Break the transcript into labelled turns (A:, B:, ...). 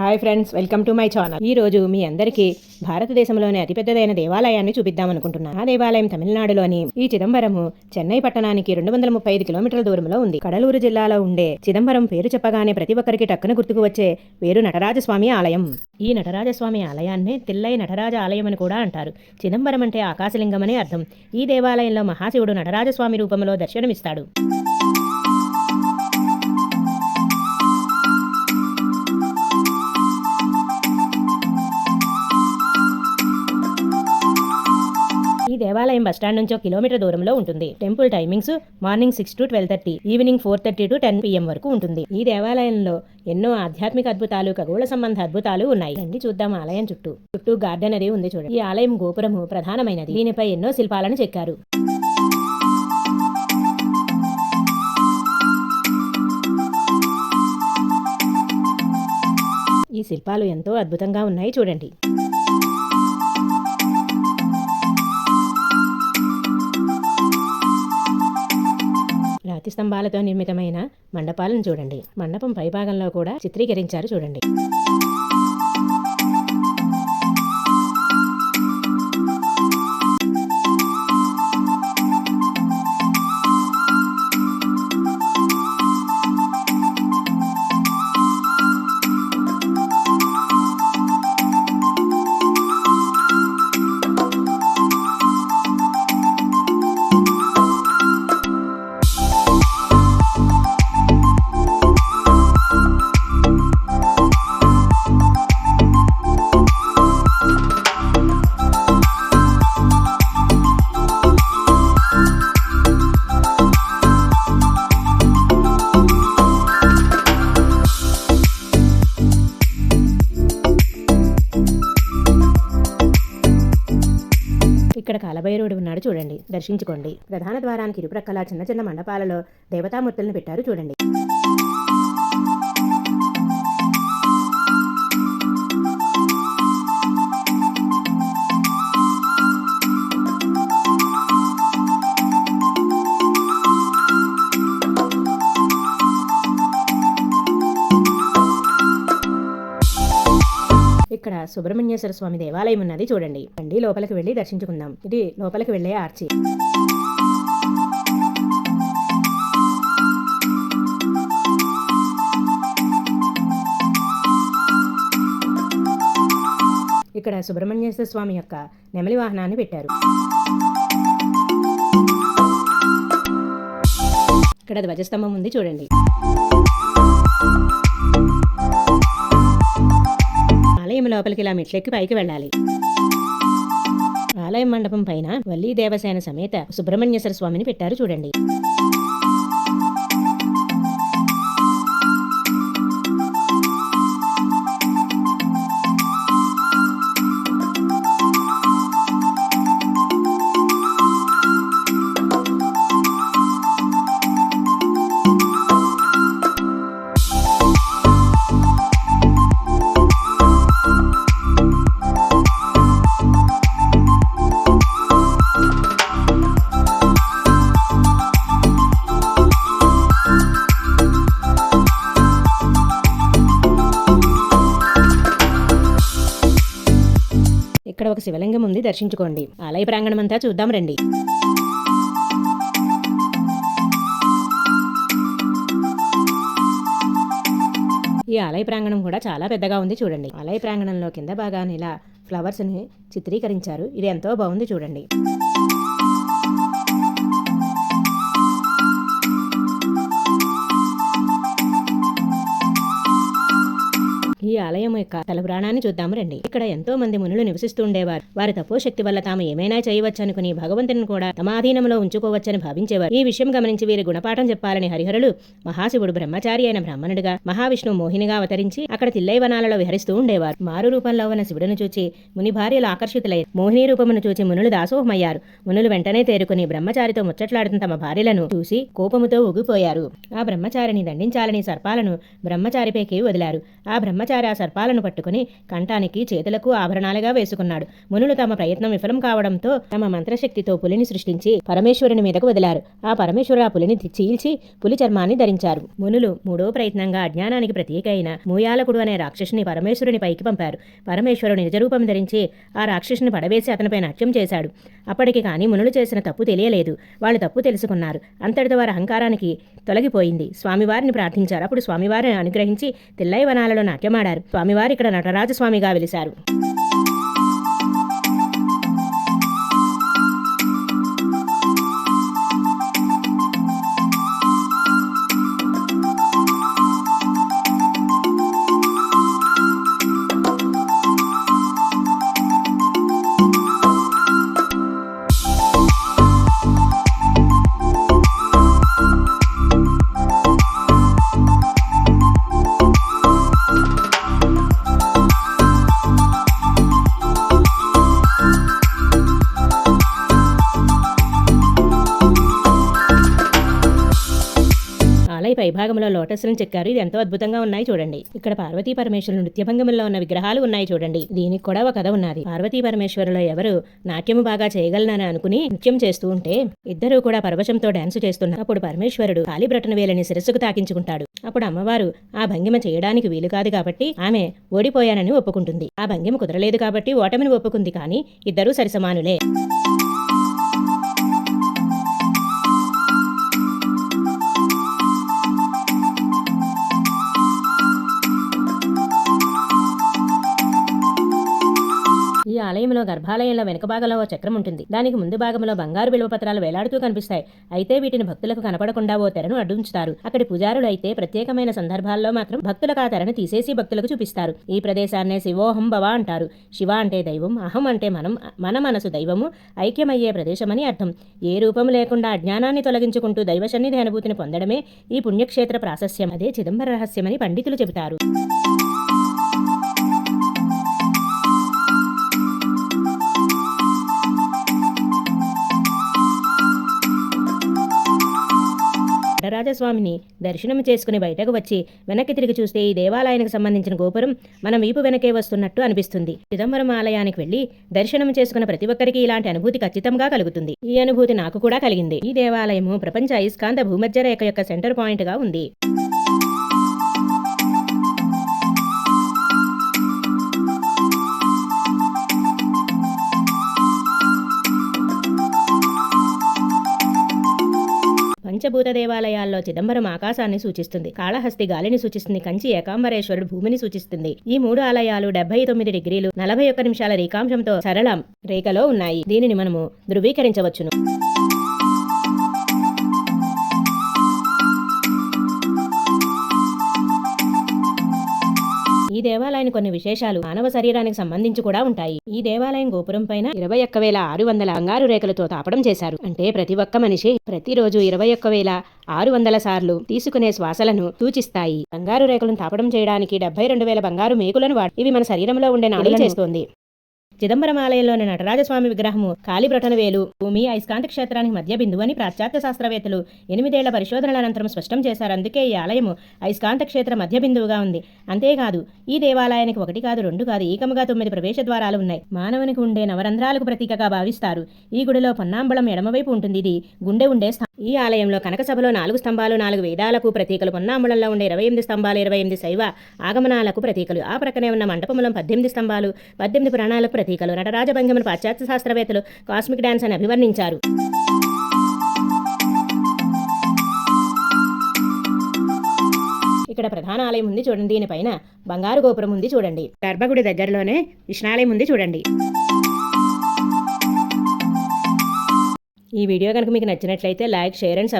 A: Hi friends welcome to my channel. ఈ రోజు మీ అందరికీ భారతదేశంలోని అతిపెద్దదైన దేవాలయాన్ని చూపిద్దాం అనుకుంటున్నా ఆ దేవాలయం తమిళనాడులోని ఈ చిదంబరము చెన్నై పట్టణానికి రెండు వందల ముప్పై ఐదు కిలోమీటర్ల దూరంలో ఉంది. కడలూరు జిల్లాలో ఉండే చిదంబరం పేరు చెప్పగానే ప్రతి ఒక్కరికి టక్కున గుర్తుకు వచ్చే పేరు నటరాజస్వామి ఆలయం. ఈ నటరాజస్వామి ఆలయాన్ని తిల్లై నటరాజ ఆలయం అని కూడా అంటారు. చిదంబరం అంటే ఆకాశలింగం అని అర్థం. ఈ దేవాలయంలో మహాశివుడు నటరాజస్వామి రూపంలో దర్శనమిస్తాడు. ఈ దేవాలయం బస్టాండ్ నుంచి ఒక కిలోమీటర్ దూరంలో ఉంటుంది. Temple timings morning six to twelve thirty evening four thirty to ten PM వరకు ఉంటుంది. ఈ దేవాలయంలో ఎన్నో ఆధ్యాత్మిక అద్భుతాలు ఖగోళ సంబంధ అద్భుతాలు ఉన్నాయి. రండి చూద్దాం ఆలయం చుట్టూ. చుట్టూ గార్డెన్ అది ఉంది చూడండి. ఈ ఆలయం గోపురము ప్రధానమైనది. దీనిపై ఎన్నో శిల్పాలను చెక్కారు. ఈ శిల్పాలు ఎంతో అద్భుతంగా ఉన్నాయి చూడండి. రాతి స్తంభాలతో నిర్మితమైన మండపాలను చూడండి. మండపం పైభాగంలో కూడా చిత్రీకరించారు చూడండి. ఇక్కడ కాలభైరవుడు ఉన్నాడు చూడండి. దర్శించుకోండి. ప్రధాన ద్వారానికి ఇరుప్రక్కల చిన్న చిన్న మండపాలలో దేవతామూర్తులను పెట్టారు చూడండి. సుబ్రహ్మణ్యేశ్వర స్వామి దేవాలయం ఉన్నది చూడండి. అండి లోపలికి వెళ్ళి దర్శించుకుందాం. ఇది లోపలికి వెళ్ళే ఆర్చి. ఇక్కడ సుబ్రహ్మణ్యేశ్వర స్వామి యొక్క నెమలి వాహనాన్ని పెట్టారు. ఇక్కడ ధ్వజస్తంభం ఉంది చూడండి. ఆలయం లోపలికి ఇలా మెట్లెక్కి పైకి వెళ్ళాలి. ఆలయం మండపం పైన వల్లీ దేవసేన సమేత సుబ్రహ్మణ్యేశ్వర స్వామిని పెట్టారు చూడండి. ఇక్కడ ఒక శివలింగం ఉంది దర్శించుకోండి. ఆలయ ప్రాంగణం అంతా చూద్దాం రండి. ఈ ఆలయ ప్రాంగణం కూడా చాలా పెద్దగా ఉంది చూడండి. ఆలయ ప్రాంగణంలో కింద భాగాన్ని ఇలా ఫ్లవర్స్ని చిత్రీకరించారు. ఇది ఎంతో బాగుంది చూడండి. ఈ ఆలయం యొక్క తలపురాణాన్ని చూద్దాం రండి. ఇక్కడ ఎంతో మంది మునులు నివసిస్తూ ఉండేవారు. వారి తపోశక్తి వల్ల తాము ఏమైనా చేయవచ్చు అనుకుని భగవంతుని కూడా తమ ఆధీనంలో ఉంచుకోవచ్చని భావించేవారు. ఈ విషయం గమనించి వీరి గుణపాఠం చెప్పాలని హరిహరులు మహాశివుడు బ్రహ్మచారి అయిన బ్రాహ్మణుడిగా మహావిష్ణువు మోహినిగా అవతరించి అక్కడ తిల్లై వనాలలో విహరిస్తూ ఉండేవారు. మారు రూపంలో ఉన్న శివుడిని చూచి ముని భార్యలు ఆకర్షితులై మోహిని రూపమును చూచి మునులు దాసోహమయ్యారు. మునులు వెంటనే తేరుకుని బ్రహ్మచారితో ముచ్చట్లాడుతున్న తమ భార్యలను చూసి కోపముతో ఊగిపోయారు. ఆ బ్రహ్మచారిని దండించాలని సర్పాలను బ్రహ్మచారిపైకి వదిలారు. ఆ బ్రహ్మచారి శుక్రాచార్య సర్పాలను పట్టుకుని కంఠానికి చేతులకు ఆభరణాలుగా వేసుకున్నాడు. మునులు తమ ప్రయత్నం విఫలం కావడంతో తమ మంత్రశక్తితో పులిని సృష్టించి పరమేశ్వరుని మీదకు వదిలారు. ఆ పరమేశ్వరు ఆ పులిని చీల్చి పులి చర్మాన్ని ధరించారు. మునులు మూడో ప్రయత్నంగా అజ్ఞానానికి ప్రతీక అయిన మూయాలకుడు అనే రాక్షసుని పరమేశ్వరుని పైకి పంపారు. పరమేశ్వరుడు నిజరూపం ధరించి ఆ రాక్షసుని పడవేసి అతనిపై నాట్యం చేశాడు. అప్పటికి కానీ మునులు చేసిన తప్పు తెలియలేదు. వాళ్ళు తప్పు తెలుసుకున్నారు. అంతటితో వారి అహంకారానికి తొలగిపోయింది. స్వామివారిని ప్రార్థించారు. అప్పుడు స్వామివారిని అనుగ్రహించి తిల్లై వనాలలో నాట్యమాడారు స్వామివారు ఇక్కడ నటరాజస్వామిగా వెలిశారు. పైభాగంలో లోటస్లను చెక్కారు. ఇది ఎంతో అద్భుతంగా ఉన్నాయి చూడండి. ఇక్కడ పార్వతీ పరమేశ్వరులు నృత్యభంగంలో ఉన్న విగ్రహాలు ఉన్నాయి చూడండి. దీనికి కూడా ఒక కథ ఉన్నది. పార్వతీ పరమేశ్వరులో ఎవరు నాట్యము బాగా చేయగలనని అనుకుని నృత్యం చేస్తూ ఉంటే ఇద్దరూ కూడా పరవశంతో డాన్స్ చేస్తున్నారు. అప్పుడు పరమేశ్వరుడు కాలిబ్రటన వేలని శిరస్సుకు తాకించుకుంటాడు. అప్పుడు అమ్మవారు ఆ భంగిమ చేయడానికి వీలు కాదు కాబట్టి ఆమె ఓడిపోయానని ఒప్పుకుంటుంది. ఆ భంగిమ కుదరలేదు కాబట్టి ఓటమిని ఒప్పుకుంది కానీ ఇద్దరూ సరిసమానులే. ఈ గర్భాలయంలో వెనుక భాగంలో ఓ చక్రం ఉంటుంది. దానికి ముందు భాగంలో బంగారు బిల్వపత్రాలు వేలాడుతూ కనిపిస్తాయి. అయితే వీటిని భక్తులకు కనపడకుండా ఓ తెరను అడ్డుంచుతారు. అక్కడి పూజారులు అయితే ప్రత్యేకమైన సందర్భాల్లో మాత్రం భక్తులకు ఆ తెరను తీసేసి భక్తులకు చూపిస్తారు. ఈ ప్రదేశాన్నే శివోహం భవ అంటారు. శివ అంటే దైవం అహం అంటే మనం మన మనసు దైవము ఐక్యమయ్యే ప్రదేశమని అర్థం. ఏ రూపం లేకుండా అజ్ఞానాన్ని తొలగించుకుంటూ దైవ సన్నిధి అనుభూతిని పొందడమే ఈ పుణ్యక్షేత్ర ప్రాశస్యం. అదే చిదంబర రహస్యమని పండితులు చెబుతారు. నటరాజస్వామిని దర్శనం చేసుకుని బయటకు వచ్చి వెనక్కి తిరిగి చూస్తే ఈ దేవాలయానికి సంబంధించిన గోపురం మన వీపు వెనకే వస్తున్నట్టు అనిపిస్తుంది. చిదంబరం ఆలయానికి వెళ్ళి దర్శనం చేసుకున్న ప్రతి ఒక్కరికి ఇలాంటి అనుభూతి ఖచ్చితంగా కలుగుతుంది. ఈ అనుభూతి నాకు కూడా కలిగింది. ఈ దేవాలయము ప్రపంచ అయస్కాంత భూమధ్య రేఖ యొక్క సెంటర్ పాయింట్గా ఉంది. పంచభూత దేవాలయాల్లో చిదంబరం ఆకాశాన్ని సూచిస్తుంది కాళహస్తి గాలిని సూచిస్తుంది కంచి ఏకాంబరేశ్వరుడు భూమిని సూచిస్తుంది. ఈ మూడు ఆలయాలు డెబ్బై తొమ్మిది డిగ్రీలు నలభై ఒక్క నిమిషాల రేఖాంశంతో సరళం రేఖలో ఉన్నాయి. దీనిని మనము ధృవీకరించవచ్చును. ఈ దేవాలయానికి కొన్ని విశేషాలు మానవ శరీరానికి సంబంధించి కూడా ఉంటాయి. ఈ దేవాలయం గోపురం పైన ఇరవై ఒక్క వేల ఆరు వందల బంగారు రేఖలతో తాపడం చేశారు. అంటే ప్రతి ఒక్క మనిషి ప్రతిరోజు ఇరవై ఒక్క వేల ఆరు వందల సార్లు తీసుకునే శ్వాసలను సూచిస్తాయి. బంగారు రేఖలను తాపడం చేయడానికి డెబ్బై రెండు వేల బంగారు మేకులను వాడి ఇవి మన శరీరంలో ఉండే నాడులను చేస్తోంది. చిదంబరం ఆలయంలోని నటరాజస్వామి విగ్రహము కాలిబ్రటన వేలు భూమి అయస్కాంత క్షేత్రానికి మధ్య బిందువు అని పాశ్చాత్య శాస్త్రవేత్తలు ఎనిమిదేళ్ళ పరిశోధనల అనంతరం స్పష్టం చేశారు. అందుకే ఈ ఆలయము అయస్కాంత క్షేత్ర మధ్య బిందువుగా ఉంది. అంతేకాదు ఈ దేవాలయానికి ఒకటి కాదు రెండు కాదు ఏకముగా తొమ్మిది ప్రవేశ ద్వారాలు ఉన్నాయి. మానవునికి ఉండే నవరంధ్రాలకు ప్రతీకగా భావిస్తారు. ఈ గుడిలో పొన్నాంబళం ఎడమవైపు ఉంటుంది. ఇది గుండె ఉండే ఈ ఆలయంలో కనక సభలో నాలుగు స్తంభాలు నాలుగు వేదాలకు ప్రతీకలు పొన్నాంబళంలో ఉండే ఇరవై ఎనిమిది స్తంభాలు ఇరవై ఎనిమిది శైవ ఆగమనాలకు ప్రతీకలు. ఆ ప్రక్కనే ఉన్న మంటపంలో పద్దెనిమిది స్తంభాలు పద్దెనిమిది పురాణాలకు ప్రతీకలు నటరాజ భంగిమను పాశ్చాత్య శాస్త్రవేత్తలు కాస్మిక్ డాన్స్ అని అభివర్ణించారు. ఇక్కడ ప్రధాన ఆలయం ఉంది చూడండి దీనిపైన బంగారు గోపురం ఉంది చూడండి. గర్భగుడి దగ్గరలోనే విష్ణాలయం ఉంది చూడండి. ఈ వీడియో కనుక మీకు నచ్చినట్లయితే లైక్ షేర్ అండ్ సబ్స్క్రైబ్